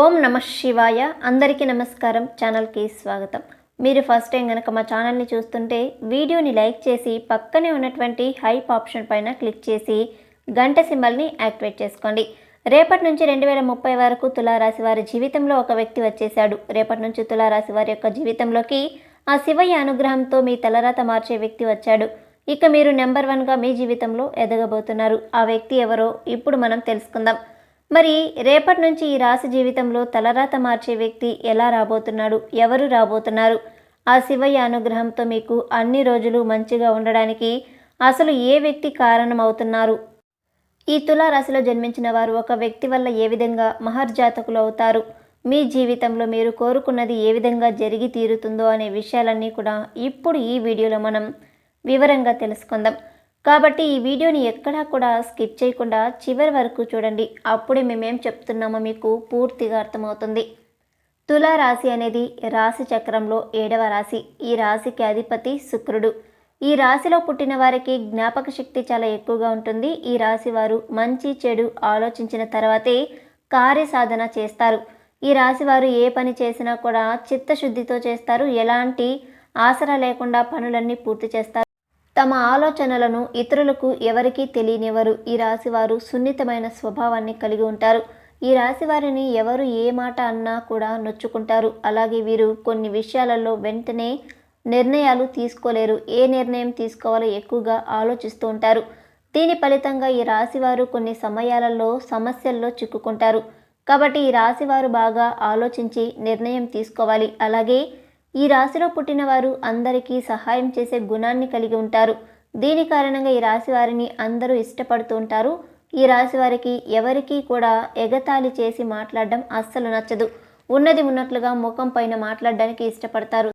ఓం నమ శివాయ. అందరికీ నమస్కారం. ఛానల్కి స్వాగతం. మీరు ఫస్ట్ టైం కనుక మా ఛానల్ని చూస్తుంటే వీడియోని లైక్ చేసి పక్కనే ఉన్నటువంటి హైప్ ఆప్షన్ పైన క్లిక్ చేసి గంట సింబల్ని యాక్టివేట్ చేసుకోండి. రేపటి నుంచి రెండు వేల ముప్పై వరకు తులారాశి వారి జీవితంలో ఒక వ్యక్తి వచ్చేశాడు. రేపటి నుంచి తులారాశి వారి యొక్క జీవితంలోకి ఆ శివయ్య అనుగ్రహంతో మీ తలరాత మార్చే వ్యక్తి వచ్చాడు. ఇక మీరు నెంబర్ వన్గా మీ జీవితంలో ఎదగబోతున్నారు. ఆ వ్యక్తి ఎవరో ఇప్పుడు మనం తెలుసుకుందాం. మరి రేపటి నుంచి ఈ రాశి జీవితంలో తలరాత మార్చే వ్యక్తి ఎలా రాబోతున్నాడు? ఎవరు రాబోతున్నారు? ఆ శివయ్య అనుగ్రహంతో మీకు అన్ని రోజులు మంచిగా ఉండడానికి అసలు ఏ వ్యక్తి కారణమవుతున్నారు? ఈ తులారాశిలో జన్మించిన వారు ఒక వ్యక్తి వల్ల ఏ విధంగా మహర్జాతకులు అవుతారు? మీ జీవితంలో మీరు కోరుకున్నది ఏ విధంగా జరిగి తీరుతుందో అనే విషయాలన్నీ కూడా ఇప్పుడు ఈ వీడియోలో మనం వివరంగా తెలుసుకుందాం. కాబట్టి ఈ వీడియోని ఎక్కడా కూడా స్కిప్ చేయకుండా చివరి వరకు చూడండి. అప్పుడే మేమేం చెప్తున్నామో మీకు పూర్తిగా అర్థమవుతుంది. తులా రాశి అనేది రాశి చక్రంలో ఏడవ రాశి. ఈ రాశికి అధిపతి శుక్రుడు. ఈ రాశిలో పుట్టిన వారికి జ్ఞాపక శక్తి చాలా ఎక్కువగా ఉంటుంది. ఈ రాశి వారు మంచి చెడు ఆలోచించిన తర్వాతే కార్యసాధన చేస్తారు. ఈ రాశి వారు ఏ పని చేసినా కూడా చిత్తశుద్ధితో చేస్తారు. ఎలాంటి ఆసరా లేకుండా పనులన్నీ పూర్తి చేస్తారు. తమ ఆలోచనలను ఇతరులకు ఎవరికీ తెలియనివ్వరు ఈ రాశి వారు సున్నితమైన స్వభావాన్ని కలిగి ఉంటారు. ఈ రాశి వారిని ఎవరు ఏ మాట అన్నా కూడా నొచ్చుకుంటారు. అలాగే వీరు కొన్ని విషయాలలో వెంటనే నిర్ణయాలు తీసుకోలేరు. ఏ నిర్ణయం తీసుకోవాలో ఎక్కువగా ఆలోచిస్తూ ఉంటారు. దీని ఫలితంగా ఈ రాశివారు కొన్ని సమయాలలో సమస్యల్లో చిక్కుకుంటారు. కాబట్టి ఈ రాశివారు బాగా ఆలోచించి నిర్ణయం తీసుకోవాలి. అలాగే ఈ రాశిలో పుట్టిన వారు అందరికీ సహాయం చేసే గుణాన్ని కలిగి ఉంటారు. దీని కారణంగా ఈ రాశి వారిని అందరూ ఇష్టపడుతూ ఉంటారు. ఈ రాశి వారికి ఎవరికీ కూడా ఎగతాళి చేసి మాట్లాడడం అస్సలు నచ్చదు. ఉన్నది ఉన్నట్లుగా ముఖం పైన మాట్లాడడానికి ఇష్టపడతారు.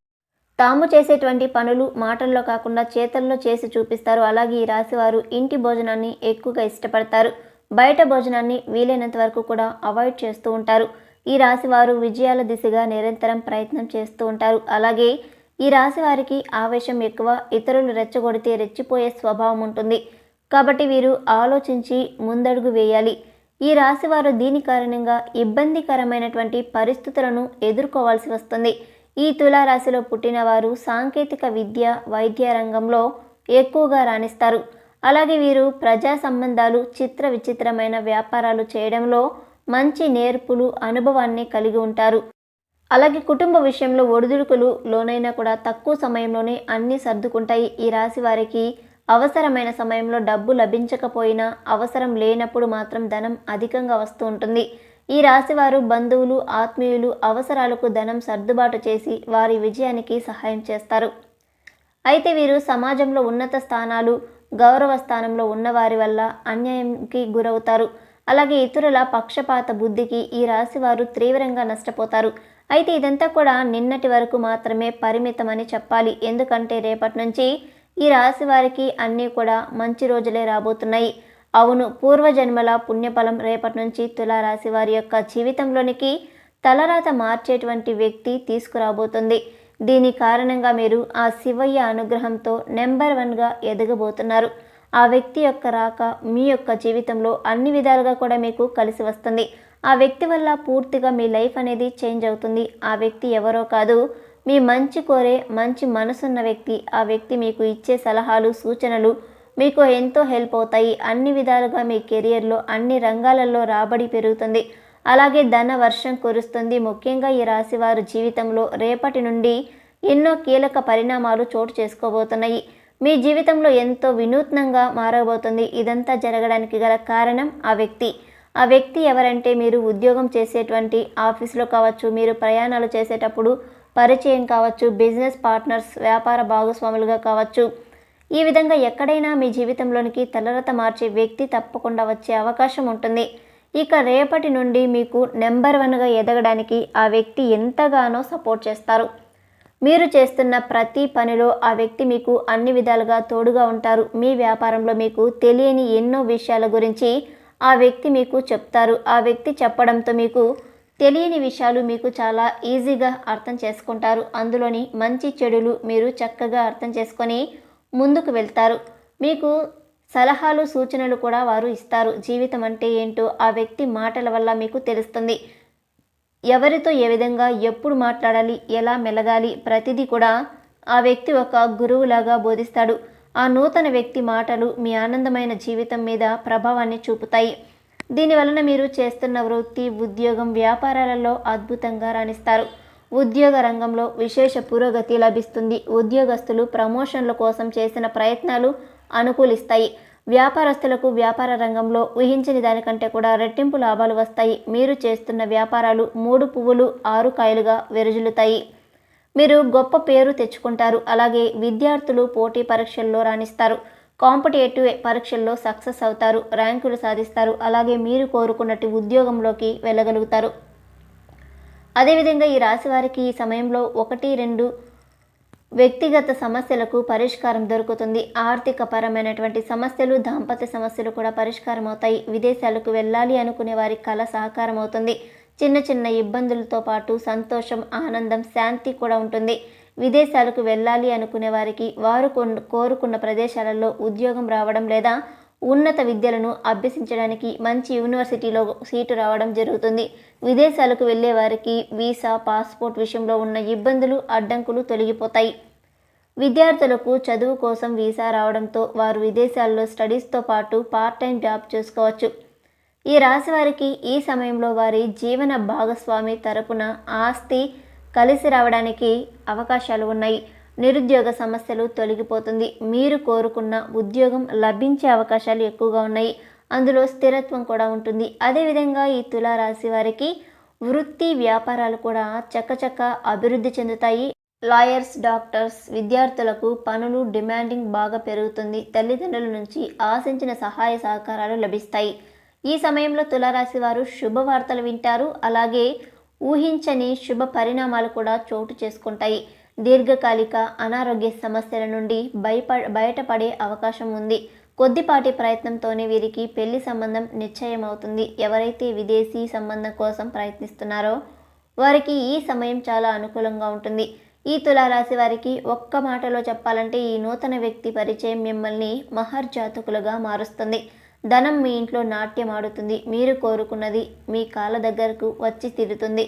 తాము చేసేటువంటి పనులు మాటల్లో కాకుండా చేతల్లో చేసి చూపిస్తారు. అలాగే ఈ రాశివారు ఇంటి భోజనాన్ని ఎక్కువగా ఇష్టపడతారు. బయట భోజనాన్ని వీలైనంత వరకు కూడా అవాయిడ్ చేస్తూ ఉంటారు. ఈ రాశి వారు విజయాల దిశగా నిరంతరం ప్రయత్నం చేస్తూ ఉంటారు. అలాగే ఈ రాశి వారికి ఆవేశం ఎక్కువ ఇతరులు రెచ్చగొడితే రెచ్చిపోయే స్వభావం ఉంటుంది. కాబట్టి వీరు ఆలోచించి ముందడుగు వేయాలి. ఈ రాశి వారు దీని కారణంగా ఇబ్బందికరమైనటువంటి పరిస్థితులను ఎదుర్కోవాల్సి వస్తుంది. ఈ తులారాశిలో పుట్టిన వారు సాంకేతిక విద్య వైద్య రంగంలో ఎక్కువగా రాణిస్తారు. అలాగే వీరు ప్రజా సంబంధాలు చిత్ర విచిత్రమైన వ్యాపారాలు చేయడంలో మంచి నేర్పులు అనుభవాన్ని కలిగి ఉంటారు. అలాగే కుటుంబ విషయంలో ఒడిదుడుకులు లోనైనా కూడా తక్కువ సమయంలోనే అన్నీ సర్దుకుంటాయి. ఈ రాశి వారికి అవసరమైన సమయంలో డబ్బు లభించకపోయినా అవసరం లేనప్పుడు మాత్రం ధనం అధికంగా వస్తూ ఉంటుంది. ఈ రాశివారు బంధువులు ఆత్మీయులు అవసరాలకు ధనం సర్దుబాటు చేసి వారి విజయానికి సహాయం చేస్తారు. అయితే వీరు సమాజంలో ఉన్నత స్థానాలు గౌరవ స్థానంలో ఉన్నవారి వల్ల అన్యాయంకి గురవుతారు. అలాగే ఇతరుల పక్షపాత బుద్ధికి ఈ రాశివారు తీవ్రంగా నష్టపోతారు. అయితే ఇదంతా కూడా నిన్నటి వరకు మాత్రమే పరిమితమని చెప్పాలి. ఎందుకంటే రేపటి నుంచి ఈ రాశి వారికి అన్నీ కూడా మంచి రోజులే రాబోతున్నాయి. అవును పూర్వజన్మల పుణ్యఫలం రేపటి నుంచి తులారాశి వారి యొక్క జీవితంలోనికి తలరాత మార్చేటువంటి వ్యక్తి తీసుకురాబోతుంది. దీని కారణంగా మీరు ఆ శివయ్య అనుగ్రహంతో నెంబర్ వన్గా ఎదగబోతున్నారు. ఆ వ్యక్తి యొక్క రాక మీ యొక్క జీవితంలో అన్ని విధాలుగా కూడా మీకు కలిసి వస్తుంది. ఆ వ్యక్తి వల్ల పూర్తిగా మీ లైఫ్ అనేది చేంజ్ అవుతుంది. ఆ వ్యక్తి ఎవరో కాదు. మీ మంచి కోరే మంచి మనసున్న వ్యక్తి. ఆ వ్యక్తి మీకు ఇచ్చే సలహాలు సూచనలు మీకు ఎంతో హెల్ప్ అవుతాయి. అన్ని విధాలుగా మీ కెరియర్లో అన్ని రంగాలలో రాబడి పెరుగుతుంది. అలాగే ధన వర్షం కురుస్తుంది. ముఖ్యంగా ఈ రాశివారు జీవితంలో రేపటి నుండి ఎన్నో కీలక పరిణామాలు చోటు చేసుకోబోతున్నాయి. మీ జీవితంలో ఎంతో వినూత్నంగా మారబోతుంది. ఇదంతా జరగడానికి గల కారణం ఆ వ్యక్తి. ఆ వ్యక్తి ఎవరంటే మీరు ఉద్యోగం చేసేటువంటి ఆఫీస్లో కావచ్చు మీరు ప్రయాణాలు చేసేటప్పుడు పరిచయం కావచ్చు బిజినెస్ పార్ట్నర్స్ వ్యాపార భాగస్వాములుగా కావచ్చు. ఈ విధంగా ఎక్కడైనా మీ జీవితంలోనికి తలరత మార్చే వ్యక్తి తప్పకుండా వచ్చే అవకాశం ఉంటుంది. ఇక రేపటి నుండి మీకు నెంబర్ వన్గా ఎదగడానికి ఆ వ్యక్తి ఎంతగానో సపోర్ట్ చేస్తారు. మీరు చేస్తున్న ప్రతి పనిలో ఆ వ్యక్తి మీకు అన్ని విధాలుగా తోడుగా ఉంటారు. మీ వ్యాపారంలో మీకు తెలియని ఎన్నో విషయాల గురించి ఆ వ్యక్తి మీకు చెప్తారు. ఆ వ్యక్తి చెప్పడంతో మీకు తెలియని విషయాలు మీకు చాలా ఈజీగా అర్థం చేసుకుంటారు. అందులోని మంచి చెడులు మీరు చక్కగా అర్థం చేసుకొని ముందుకు వెళ్తారు. మీకు సలహాలు సూచనలు కూడా వారు ఇస్తారు. జీవితం అంటే ఏంటో ఆ వ్యక్తి మాటల వల్ల మీకు తెలుస్తుంది. ఎవరితో ఏ విధంగా ఎప్పుడు మాట్లాడాలి ఎలా మెలగాలి ప్రతిదీ కూడా ఆ వ్యక్తి ఒక గురువులాగా బోధిస్తాడు. ఆ నూతన వ్యక్తి మాటలు మీ ఆనందమైన జీవితం మీద ప్రభావాన్ని చూపుతాయి. దీనివలన మీరు చేస్తున్న వృత్తి ఉద్యోగం వ్యాపారాలలో అద్భుతంగా రాణిస్తారు. ఉద్యోగ రంగంలో విశేష పురోగతి లభిస్తుంది. ఉద్యోగస్తులు ప్రమోషన్ల కోసం చేసిన ప్రయత్నాలు అనుకూలిస్తాయి. వ్యాపారస్తులకు వ్యాపార రంగంలో ఊహించని దానికంటే కూడా రెట్టింపు లాభాలు వస్తాయి. మీరు చేస్తున్న వ్యాపారాలు మూడు పువ్వులు ఆరు కాయలుగా వెరుజులుతాయి మీరు గొప్ప పేరు తెచ్చుకుంటారు. అలాగే విద్యార్థులు పోటీ పరీక్షల్లో రాణిస్తారు. కాంపిటేటివ్ పరీక్షల్లో సక్సెస్ అవుతారు. ర్యాంకులు సాధిస్తారు. అలాగే మీరు కోరుకున్నట్టు ఉద్యోగంలోకి వెళ్ళగలుగుతారు. అదేవిధంగా ఈ రాశి వారికి ఈ సమయంలో ఒకటి రెండు వ్యక్తిగత సమస్యలకు పరిష్కారం దొరుకుతుంది. ఆర్థిక పరమైనటువంటి సమస్యలు దాంపత్య సమస్యలు కూడా పరిష్కారం అవుతాయి విదేశాలకు వెళ్ళాలి అనుకునే వారి కళ సహకారం అవుతుంది చిన్న చిన్న ఇబ్బందులతో పాటు సంతోషం ఆనందం శాంతి కూడా ఉంటుంది. విదేశాలకు వెళ్ళాలి అనుకునే వారికి వారు కోరుకున్న ప్రదేశాలలో ఉద్యోగం రావడం లేదా ఉన్నత విద్యలను అభ్యసించడానికి మంచి యూనివర్సిటీలో సీటు రావడం జరుగుతుంది. విదేశాలకు వెళ్ళే వారికి వీసా పాస్పోర్ట్ విషయంలో ఉన్న ఇబ్బందులు అడ్డంకులు తొలగిపోతాయి. విద్యార్థులకు చదువు కోసం వీసా రావడంతో వారు విదేశాల్లో స్టడీస్తో పాటు పార్ట్ టైం జాబ్ చేసుకోవచ్చు. ఈ రాశి వారికి ఈ సమయంలో వారి జీవన భాగస్వామి తరపున ఆస్తి కలిసి రావడానికి అవకాశాలు ఉన్నాయి. నిరుద్యోగ సమస్యలు తొలగిపోతుంది. మీరు కోరుకున్న ఉద్యోగం లభించే అవకాశాలు ఎక్కువగా ఉన్నాయి. అందులో స్థిరత్వం కూడా ఉంటుంది. అదేవిధంగా ఈ తులారాశి వారికి వృత్తి వ్యాపారాలు కూడా చక్కచక్క అభివృద్ధి చెందుతాయి. లాయర్స్ డాక్టర్స్ విద్యార్థులకు పనులు డిమాండింగ్ బాగా పెరుగుతుంది. తల్లిదండ్రుల నుంచి ఆశించిన సహాయ సహకారాలు లభిస్తాయి. ఈ సమయంలో తులారాశి వారు శుభవార్తలు వింటారు. అలాగే ఊహించని శుభ పరిణామాలు కూడా చోటు చేసుకుంటాయి. దీర్ఘకాలిక అనారోగ్య సమస్యల నుండి భయప బయటపడే అవకాశం ఉంది. కొద్దిపాటి ప్రయత్నంతోనే వీరికి పెళ్ళి సంబంధం నిశ్చయం అవుతుంది ఎవరైతే విదేశీ సంబంధం కోసం ప్రయత్నిస్తున్నారో వారికి ఈ సమయం చాలా అనుకూలంగా ఉంటుంది. ఈ తులారాశి వారికి ఒక్క మాటలో చెప్పాలంటే ఈ నూతన వ్యక్తి పరిచయం మిమ్మల్ని మహర్జాతకులుగా మారుస్తుంది. ధనం మీ ఇంట్లో నాట్యం ఆడుతుంది. మీరు కోరుకున్నది మీ కాళ్ళ దగ్గరకు వచ్చి తిరుతుంది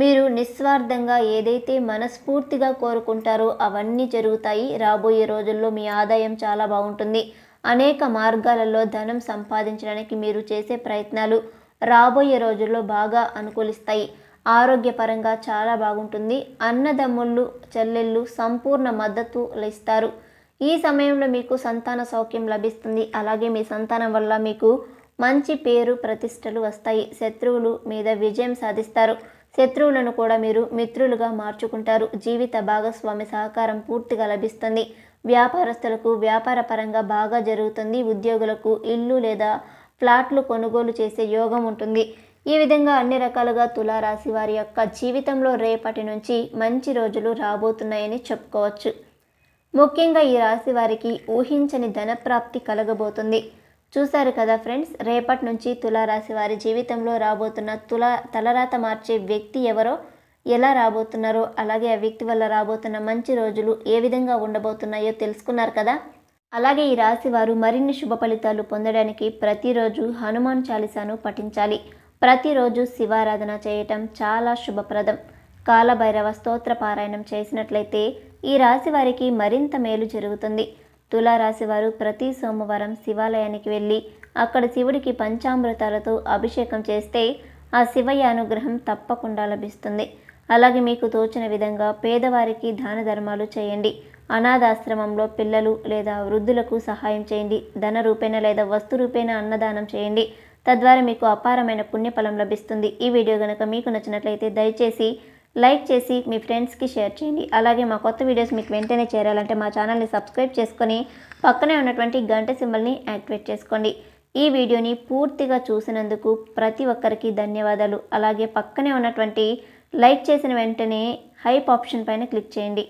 మీరు నిస్వార్థంగా ఏదైతే మనస్ఫూర్తిగా కోరుకుంటారో అవన్నీ జరుగుతాయి. రాబోయే రోజుల్లో మీ ఆదాయం చాలా బాగుంటుంది. అనేక మార్గాలలో ధనం సంపాదించడానికి మీరు చేసే ప్రయత్నాలు రాబోయే రోజుల్లో బాగా అనుకూలిస్తాయి. ఆరోగ్యపరంగా చాలా బాగుంటుంది. అన్నదమ్ముళ్ళు చెల్లెళ్ళు సంపూర్ణ మద్దతు ఇస్తారు. ఈ సమయంలో మీకు సంతాన సౌఖ్యం లభిస్తుంది. అలాగే మీ సంతానం వల్ల మీకు మంచి పేరు ప్రతిష్టలు వస్తాయి. శత్రువులు మీద విజయం సాధిస్తారు. శత్రువులను కూడా మీరు మిత్రులుగా మార్చుకుంటారు. జీవిత భాగస్వామి సహకారం పూర్తిగా లభిస్తుంది. వ్యాపారస్తులకు వ్యాపార పరంగా బాగా జరుగుతుంది. ఉద్యోగులకు ఇల్లు లేదా ఫ్లాట్లు కొనుగోలు చేసే యోగం ఉంటుంది. ఈ విధంగా అన్ని రకాలుగా తులారాశి వారి యొక్క జీవితంలో రేపటి నుంచి మంచి రోజులు రాబోతున్నాయని చెప్పుకోవచ్చు. ముఖ్యంగా ఈ రాశి వారికి ఊహించని ధనప్రాప్తి కలగబోతుంది. చూశారు కదా ఫ్రెండ్స్ రేపటి నుంచి తులారాశి వారి జీవితంలో రాబోతున్న తులా తలరాత మార్చే వ్యక్తి ఎవరో ఎలా రాబోతున్నారో అలాగే ఆ వ్యక్తి వల్ల రాబోతున్న మంచి రోజులు ఏ విధంగా ఉండబోతున్నాయో తెలుసుకున్నారు కదా? అలాగే ఈ రాశి వారు మరిన్ని శుభ ఫలితాలు పొందడానికి ప్రతిరోజు హనుమాన్ చాలీసాను పఠించాలి. ప్రతిరోజు శివారాధన చేయటం చాలా శుభప్రదం. కాలభైరవ స్తోత్ర పారాయణం చేసినట్లయితే ఈ రాశి వారికి మరింత మేలు జరుగుతుంది. తులారాశి వారు ప్రతి సోమవారం శివాలయానికి వెళ్ళి అక్కడ శివుడికి పంచామృతాలతో అభిషేకం చేస్తే ఆ శివయ్య అనుగ్రహం తప్పకుండా లభిస్తుంది. అలాగే మీకు తోచిన విధంగా పేదవారికి దాన ధర్మాలు చేయండి. అనాథాశ్రమంలో పిల్లలు లేదా వృద్ధులకు సహాయం చేయండి. ధన రూపేణ లేదా వస్తు రూపేణ అన్నదానం చేయండి. తద్వారా మీకు అపారమైన పుణ్యఫలం లభిస్తుంది. ఈ వీడియో కనుక మీకు నచ్చినట్లయితే దయచేసి లైక్ చేసి మీ ఫ్రెండ్స్కి షేర్ చేయండి. అలాగే మా కొత్త వీడియోస్ మీకు వెంటనే చేరాలంటే మా ఛానల్ని సబ్స్క్రైబ్ చేసుకొని పక్కనే ఉన్నటువంటి గంట సింబల్ని యాక్టివేట్ చేసుకోండి. ఈ వీడియోని పూర్తిగా చూసినందుకు ప్రతి ఒక్కరికి ధన్యవాదాలు. అలాగే పక్కనే ఉన్నటువంటి లైక్ చేసిన వెంటనే హైప్ ఆప్షన్ పైన క్లిక్ చేయండి.